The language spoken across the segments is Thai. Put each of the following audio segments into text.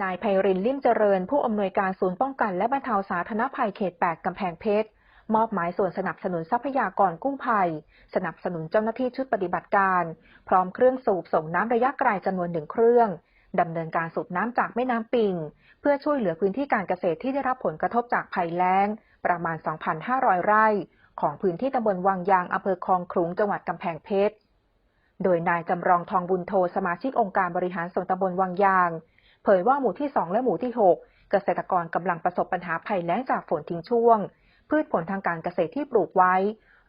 นายไพรินลิ่มเจริญ ผู้อำนวยการศูนย์ป้องกันและบรรเทาสาธารณภัยเขต 8 กำแพงเพชร มอบหมายส่วนสนับสนุนทรัพยากรกู้ภัย สนับสนุนเจ้าหน้าที่ชุดปฏิบัติการ พร้อมเครื่องสูบส่งน้ำระยะไกลจำนวนหนึ่งเครื่องดำเนินการสูบน้ำจากแม่น้ำปิง เพื่อช่วยเหลือพื้นที่การเกษตรที่ได้รับผลกระทบจากภัยแล้ง ประมาณ 2,500 ไร่ ของพื้นที่ตำบลวังยางอำเภอคลองขลุงจังหวัดกำแพงเพชร โดยนายจำรองทองบุญโทสมาชิกองค์การบริหารส่วนตำบลวังยาง เผยว่าหมู่ที่ 2 และหมู่ที่ 6 เกษตรกรกำลังประสบปัญหาภัยแล้งจากฝนทิ้งช่วง พืชผลทางการเกษตรที่ปลูกไว้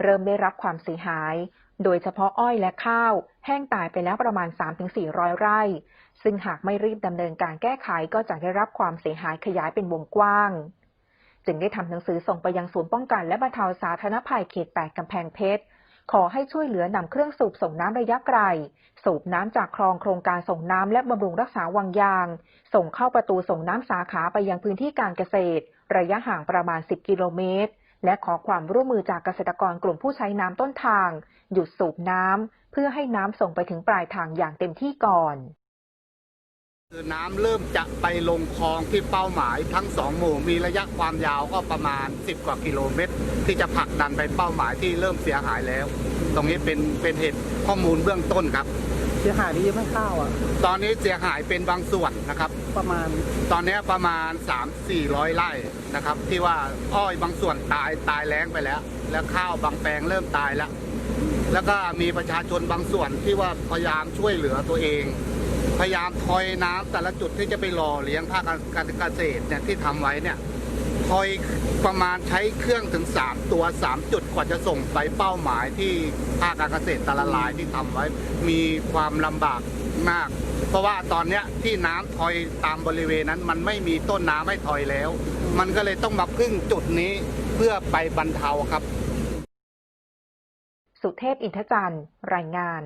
เริ่มได้รับความเสียหาย โดยเฉพาะอ้อยและข้าว แห้งตายไปแล้วประมาณ 3-400 ไร่ ซึ่งหากไม่รีบดำเนินการแก้ไขก็จะได้รับความเสียหายขยายเป็นวงกว้าง จึงได้ทำหนังสือส่งไปยังศูนย์ป้องกันและบรรเทาสาธารณภัยเขต 8 กำแพงเพชร ขอให้ช่วยเหลือนำเครื่องสูบส่งน้ำระยะไกล สูบน้ำจากคลองโครงการส่งน้ำและบำรุงรักษาวังยาง ส่งเข้าประตูส่งน้ำสาขาไปยังพื้นที่การเกษตร ระยะห่างประมาณ 10 กิโลเมตร และขอความร่วมมือจากเกษตรกรกลุ่มผู้ใช้น้ำต้นทาง หยุดสูบน้ำเพื่อให้น้ำส่งไปถึงปลายทางอย่างเต็มที่ก่อน คือน้ำเริ่มจะไปลงคลองที่เป้าหมายทั้งสองหมู่มีระยะความยาวก็ประมาณ 10 กว่ากิโลเมตร ที่จะผลักดันไปเป้าหมายที่เริ่มเสียหายแล้ว ตรงนี้เป็นเป็นเหตุข้อมูลเบื้องต้นครับ เสียหายนี่ยังไม่ข้าวอะ ตอนนี้เสียหายเป็นบางส่วนนะครับ ประมาณตอนนี้ประมาณ 3-400ไร่นะครับ ที่ว่าอ้อยบางส่วนตายตายแล้งไปแล้ว แล้วข้าวบางแปลงเริ่มตายแล้ว แล้วก็มีประชาชนบางส่วนที่ว่าพยายามช่วยเหลือตัวเอง พยายามทอยน้ำแต่ละจุดที่จะไปหล่อเลี้ยงภาคการเกษตรเนี่ยที่ทำไว้เนี่ยทอยประมาณใช้เครื่องถึง 3 ตัว 3 จุดกว่าจะส่งไปเป้าหมายที่ภาคการเกษตรแต่ละรายที่ทำไว้ มีความลำบากมาก เพราะว่าตอนเนี้ยที่น้ำทอยตามบริเวณนั้น มันไม่มีต้นน้ำให้ทอยแล้ว มันก็เลยต้องมาพึ่งจุดนี้เพื่อไปบรรเทาครับ สุเทพอินทจันทร์รายงาน